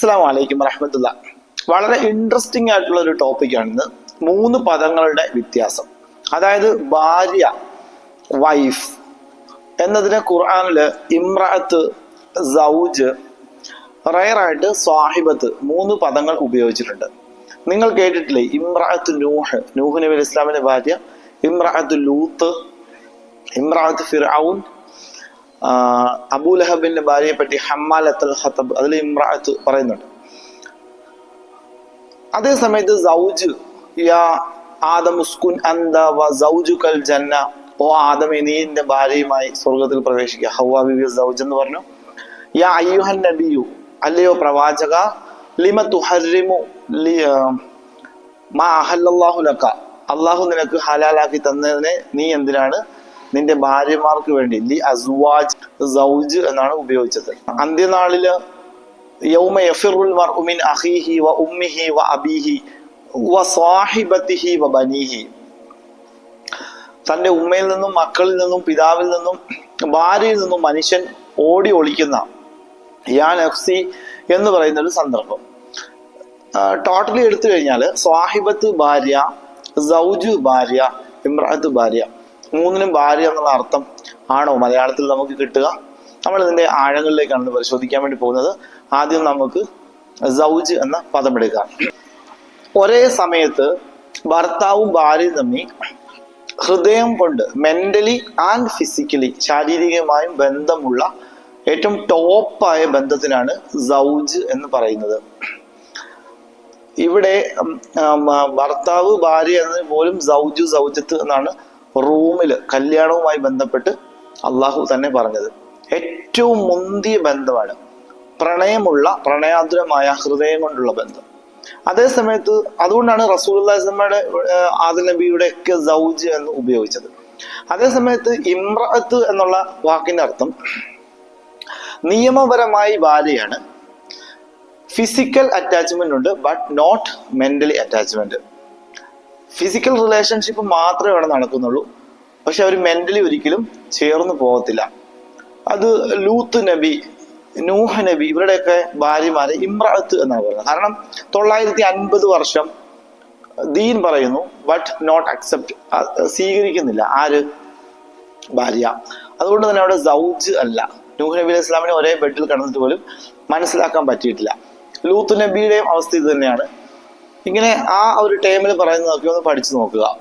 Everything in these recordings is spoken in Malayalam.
അസ്സാം വലൈക്കും വറഹമത്തുള്ള. വളരെ ഇൻട്രസ്റ്റിംഗ് ആയിട്ടുള്ള ഒരു ടോപ്പിക്കാണ് ഇന്ന് മൂന്ന് പദങ്ങളുടെ വ്യത്യാസം. അതായത് ഭാര്യ വൈഫ് എന്നതിനെ ഖുർആാനിൽ ഇമ്രാത്ത് സൗജ് റയറായിട്ട് സ്വാഹിബത്ത് മൂന്ന് പദങ്ങൾ ഉപയോഗിച്ചിട്ടുണ്ട്. നിങ്ങൾ കേട്ടിട്ടില്ലേ ഇമ്രാത്ത് നൂഹ്? നൂഹ് നബി ഇസ്ലാമിന്റെ ഭാര്യ ഇമ്രാത്ത് ലൂത്ത് ഇമ്രാത്ത് ഫിർഔൻ അബൂലഹബിന്റെ ഭാര്യയെ പറ്റി ഹമ്മാലത്തൽ ഹത്തബ് അതിൽ ഇമ്രാത്ത് പറയുന്നുണ്ട്. അതേ സമയത്ത് സൗജ് യാ ആദം ഉസ്കുൻ അന്ത വ സൗജുകൽ ജന്ന ഓ ആദമേ നീ ഭാര്യയുമായി സ്വർഗത്തിൽ പ്രവേശിക്കുക. ഹൗവ ബിബി സൗജ് എന്ന് പറഞ്ഞു. യാ അയ്യുഹൻ നബിയു അല്ലയോ പ്രവാചക ലിമ തുഹരിമു മാ അഹല്ലാഹുലക്ക അള്ളാഹു നിനക്ക് ഹലാലാക്കി തന്നതിനെ നീ എന്തിനാണ്? നിന്റെ ഭാര്യമാർക്ക് വേണ്ടി ലി അസ്വാജ് സൗജ് എന്നാണ് ഉപയോഗിച്ചത്. അന്ത്യനാളിൽ യൗമ യഫിറുൽ മർഉ മിൻ അഖീഹി വ ഉമ്മിഹി വ അബീഹി വ സ്വാഹിബത്തിഹി വ ബനീഹി. തന്റെ ഉമ്മയിൽ നിന്നും മക്കളിൽ നിന്നും പിതാവിൽ നിന്നും ഭാര്യയിൽ നിന്നും മനുഷ്യൻ ഓടി ഒളിക്കുന്ന യാ എഫ്സി എന്ന് പറയുന്ന ഒരു സന്ദർഭം. ടോട്ടലി എടുത്തു കഴിഞ്ഞാൽ സ്വാഹിബത്ത് ഭാര്യ സൗജു ഭാര്യ ഇമ്രാത്ത് ഭാര്യ. മൂന്നിനും ഭാര്യ എന്നുള്ള അർത്ഥം ആണോ മലയാളത്തിൽ നമുക്ക് കിട്ടുക? നമ്മൾ ഇതിന്റെ ആഴങ്ങളിലേക്കാണ് പരിശോധിക്കാൻ വേണ്ടി പോകുന്നത്. ആദ്യം നമുക്ക് സൗജ് എന്ന പദം എടുക്കാം. ഒരേ സമയത്ത് ഭർത്താവും ഭാര്യയും തമ്മിൽ ഹൃദയം കൊണ്ട് മെന്റലി ആൻഡ് ഫിസിക്കലി ശാരീരികമായും ബന്ധമുള്ള ഏറ്റവും ടോപ്പായ ബന്ധത്തിനാണ് സൗജ് എന്ന് പറയുന്നത്. ഇവിടെ ഭർത്താവ് ഭാര്യ എന്നതിന് പോലും സൗജു സൗജത്ത് എന്നാണ് റൂമിൽ കല്യാണവുമായി ബന്ധപ്പെട്ട് അള്ളാഹു തന്നെ പറഞ്ഞത്. ഏറ്റവും മുന്തിയ ബന്ധമാണ് പ്രണയമുള്ള പ്രണയാതുരമായ ഹൃദയം കൊണ്ടുള്ള ബന്ധം. അതേ സമയത്ത് അതുകൊണ്ടാണ് റസൂൽമയുടെ ആദിൽ നബിയുടെ ഒക്കെ സൗജ് എന്ന് ഉപയോഗിച്ചത്. അതേ സമയത്ത് ഇമ്രത്ത് എന്നുള്ള വാക്കിന്റെ അർത്ഥം നിയമപരമായി ഭാര്യയാണ് ഫിസിക്കൽ അറ്റാച്ച്മെന്റ് ഉണ്ട് but not mentally attachment. Physical relationship മാത്രമേ അവിടെ നടക്കുന്നുള്ളൂ. പക്ഷെ അവർ മെന്റലി ഒരിക്കലും ചേർന്ന് പോകത്തില്ല. അത് ലൂത്ത് നബി നൂഹ നബി ഇവരുടെയൊക്കെ ഭാര്യമാരെ ഇമ്രാത്ത് എന്നാണ് പറയുന്നത്. കാരണം തൊള്ളായിരത്തി അൻപത് വർഷം ദീൻ പറയുന്നു ബട്ട് നോട്ട് അക്സെപ്റ്റ് സ്വീകരിക്കുന്നില്ല. ആര്? ഭാര്യ. അതുകൊണ്ട് തന്നെ അവിടെ സൗജ് അല്ല. നൂഹ് നബി അലൈഹി ഇസ്ലാമിനെ ഒരേ ബെഡിൽ കിടന്നിട്ട് പോലും മനസ്സിലാക്കാൻ പറ്റിയിട്ടില്ല. ലൂത്ത് നബിയുടെയും അവസ്ഥ ഇത് തന്നെയാണ്. ഇങ്ങനെ ആ ഒരു ടൈമിൽ പറയുന്നതൊക്കെ ഒന്ന് പഠിച്ചു നോക്കുക.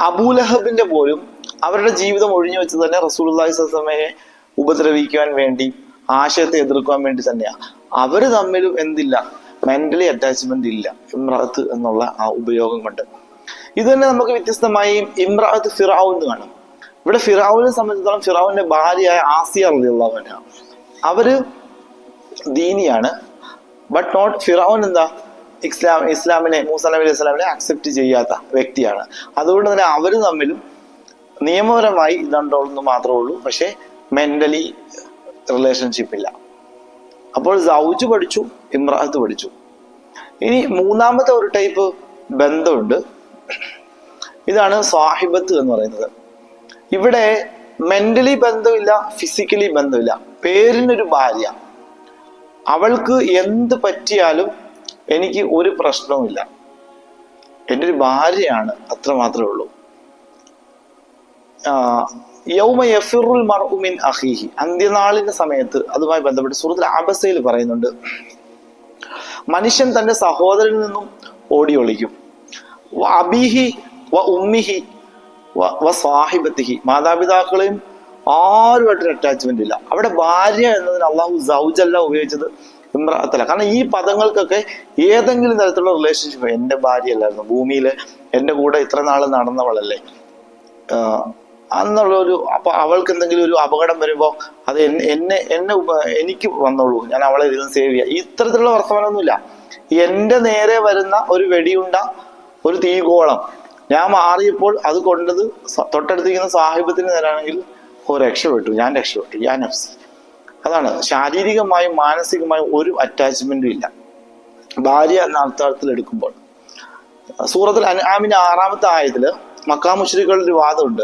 അബൂലഹബിന്റെ പോലും അവരുടെ ജീവിതം ഒഴിഞ്ഞു വെച്ച് തന്നെ റസൂൽ സ്വലമയെ ഉപദ്രവിക്കുവാൻ വേണ്ടി ആശയത്തെ എതിർക്കുവാൻ വേണ്ടി തന്നെയാ. അവർ തമ്മിലും എന്തില്ല മെന്റലി അറ്റാച്ച്മെന്റ് ഇല്ല ഇമ്രാത്ത് എന്നുള്ള ആ ഉപയോഗം കൊണ്ട്. ഇത് തന്നെ നമുക്ക് വ്യത്യസ്തമായി ഇമ്രാത്ത് ഫിറാവു എന്ന് കാണും. ഇവിടെ ഫിറാവുവിനെ സംബന്ധിച്ചിടത്തോളം ഫിറാവുവിന്റെ ഭാര്യയായ ആസിയ അള്ളാഹുന അവർ ദീനിയാണ്. ബട്ട് നോട്ട് ഫിറാവുൻ എന്താ? ഇസ്ലാം ഇസ്ലാമിനെ മൂസ നബി അലൈഹി സ്വലാമിനെ അക്സെപ്റ്റ് ചെയ്യാത്ത വ്യക്തിയാണ്. അതുകൊണ്ട് തന്നെ അവർ തമ്മിലും നിയമപരമായി ഇതുണ്ടോളെന്ന് മാത്രമേ ഉള്ളൂ. പക്ഷേ മെന്റലി റിലേഷൻഷിപ്പ് ഇല്ല. അപ്പോൾ സൗജ് പഠിച്ചു ഇമ്രാത്ത് പഠിച്ചു. ഇനി മൂന്നാമത്തെ ഒരു ടൈപ്പ് ബന്ധമുണ്ട്. ഇതാണ് സാഹിബത്ത് എന്ന് പറയുന്നത്. ഇവിടെ മെന്റലി ബന്ധമില്ല ഫിസിക്കലി ബന്ധമില്ല. പേരിനൊരു ഭാര്യ. അവൾക്ക് എന്ത് പറ്റിയാലും എനിക്ക് ഒരു പ്രശ്നവുമില്ല. എന്റെ ഒരു ഭാര്യയാണ് അത്ര മാത്രമേ ഉള്ളൂ. യൗമ യഫിറുൽ മർഉ മിൻ അഖീഹി. അന്ത്യനാളിന്റെ സമയത്ത് അതുമായി ബന്ധപ്പെട്ട് സുഹൃത്തിൽ ആബസയിൽ പറയുന്നുണ്ട് മനുഷ്യൻ തന്റെ സഹോദരനിൽ നിന്നും ഓടി ഒളിക്കും. വ അബീഹി വ ഉമ്മിഹി വ- സാഹിബത്തിഹി. മാതാപിതാക്കളെയും ആരുമായിട്ടൊരു അറ്റാച്ച്മെന്റ് ഇല്ല. അവിടെ ഭാര്യ എന്നതിന് അള്ളാഹു സൗജല്ല ഉപയോഗിച്ചത് ഇമ്രാത്തല്ല. കാരണം ഈ പദങ്ങൾക്കൊക്കെ ഏതെങ്കിലും തരത്തിലുള്ള റിലേഷൻഷിപ്പ് എന്റെ ഭാര്യ അല്ലായിരുന്നു ഭൂമിയിൽ എന്റെ കൂടെ ഇത്ര നാൾ നടന്നവളല്ലേ. അന്നുള്ള ഒരു അപ്പൊ അവൾക്ക് എന്തെങ്കിലും ഒരു അപകടം വരുമ്പോൾ അത് എന്നെ എന്നെ എനിക്ക് വന്നോളൂ. ഞാൻ അവളെ ഇതിൽ സേവ് ചെയ്യാം. ഇത്തരത്തിലുള്ള വർത്തമാനമൊന്നുമില്ല. എന്റെ നേരെ വരുന്ന ഒരു വെടിയുണ്ട ഒരു തീകോളം. ഞാൻ മാറിയപ്പോൾ അത് കൊണ്ടത് തൊട്ടടുത്തിരിക്കുന്ന സാഹിബത്തിന് നേരാണെങ്കിൽ ഓ രക്ഷപ്പെട്ടു. ഞാൻ രക്ഷപ്പെട്ടു. ഞാൻ നഫ്സി അതാണ്. ശാരീരികമായും മാനസികമായും ഒരു അറ്റാച്ച്മെന്റും ഇല്ല. ഭാര്യ എന്ന അർത്ഥത്തിൽ എടുക്കുമ്പോൾ. സൂറത്തിൽ അനാമിന്റെ ആറാമത്തെ ആയത്തിൽ മക്കാ മുഷ്രിഖുകളുടെ ഒരു വാദമുണ്ട്.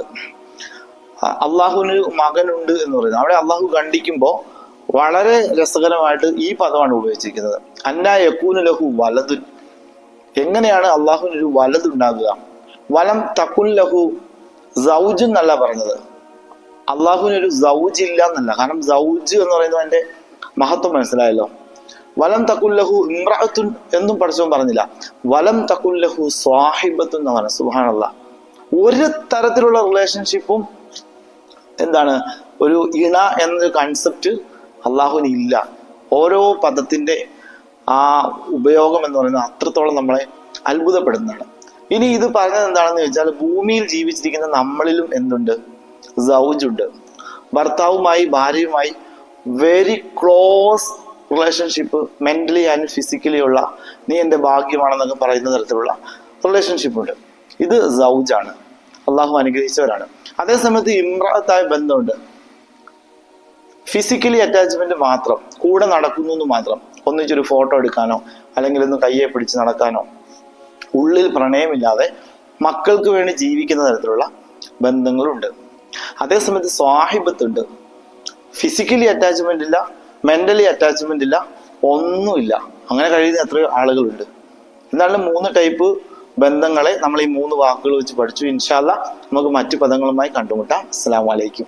അള്ളാഹുവിന് മകനുണ്ട് എന്ന് പറയുന്നത്. അവിടെ അള്ളാഹു ഖണ്ഡിക്കുമ്പോൾ വളരെ രസകരമായിട്ട് ഈ പദമാണ് ഉപയോഗിച്ചിരിക്കുന്നത്. അന്ന യക്കൂനു ലഹു വലതു എങ്ങനെയാണ് അള്ളാഹുവിന് ഒരു വലതുണ്ടാകുക? വലം തക്കുൻ ലഹു സൗജ് എന്നല്ല പറഞ്ഞത്. അള്ളാഹുവിന് ഒരു സൗജ് ഇല്ല എന്നല്ല കാരണം സൗജ് എന്ന് പറയുന്നത് അതിന്റെ മഹത്വം മനസ്സിലായല്ലോ. വലം തക്കുല്ലഹു ഇമ്രാത്തുൻ എന്നും പഠിച്ചവൻ പറഞ്ഞില്ല. വലം തക്കുല്ലഹു സ്വാഹിബത്തുൻ എന്ന് പറഞ്ഞു. സുഹാനുള്ള ഒരു തരത്തിലുള്ള റിലേഷൻഷിപ്പും എന്താണ്? ഒരു ഇണ എന്നൊരു കൺസെപ്റ്റ് അള്ളാഹുവിന് ഇല്ല. ഓരോ പദത്തിന്റെ ആ ഉപയോഗം എന്ന് പറയുന്നത് അത്രത്തോളം നമ്മളെ അത്ഭുതപ്പെടുന്നതാണ് ഇനി ഇത് പറഞ്ഞത് എന്താണെന്ന് ചോദിച്ചാൽ ഭൂമിയിൽ ജീവിച്ചിരിക്കുന്ന നമ്മളിലും എന്തുണ്ട്? സൗജ് ഉണ്ട് ഭർത്താവുമായി ഭാര്യയുമായി very close relationship mentally and physically ഉള്ള നീ എന്റെ ഭാഗ്യമാണെന്നൊക്കെ പറയുന്ന തരത്തിലുള്ള റിലേഷൻഷിപ്പ് ഉണ്ട്. ഇത് സൗജാണ്. അള്ളാഹു അനുഗ്രഹിച്ചവരാണ്. അതേസമയത്ത് ഇമ്രാത്തായ ബന്ധമുണ്ട്. ഫിസിക്കലി അറ്റാച്ച്മെന്റ് മാത്രം കൂടെ നടക്കുന്നു എന്ന് മാത്രം. ഒന്നിച്ചൊരു ഫോട്ടോ എടുക്കാനോ അല്ലെങ്കിൽ ഒന്ന് കയ്യെ പിടിച്ച് നടക്കാനോ ഉള്ളിൽ പ്രണയമില്ലാതെ മക്കൾക്ക് വേണ്ടി ജീവിക്കുന്ന തരത്തിലുള്ള ബന്ധങ്ങളുണ്ട്. അതേസമയത്ത് സ്വാഹിബത്തുണ്ട്. ഫിസിക്കലി അറ്റാച്ച്മെന്റ് ഇല്ല മെന്റലി അറ്റാച്ച്മെന്റ് ഇല്ല ഒന്നുമില്ല. അങ്ങനെ കഴിയുന്ന എത്ര ആളുകളുണ്ട്. എന്നാലും മൂന്ന് ടൈപ്പ് ബന്ധങ്ങളെ നമ്മൾ ഈ മൂന്ന് വാക്കുകൾ വെച്ച് പഠിച്ചു. ഇൻഷാല്ല നമുക്ക് മറ്റു പദങ്ങളുമായി കണ്ടുമുട്ടാം. അസ്സാം അലൈക്കും.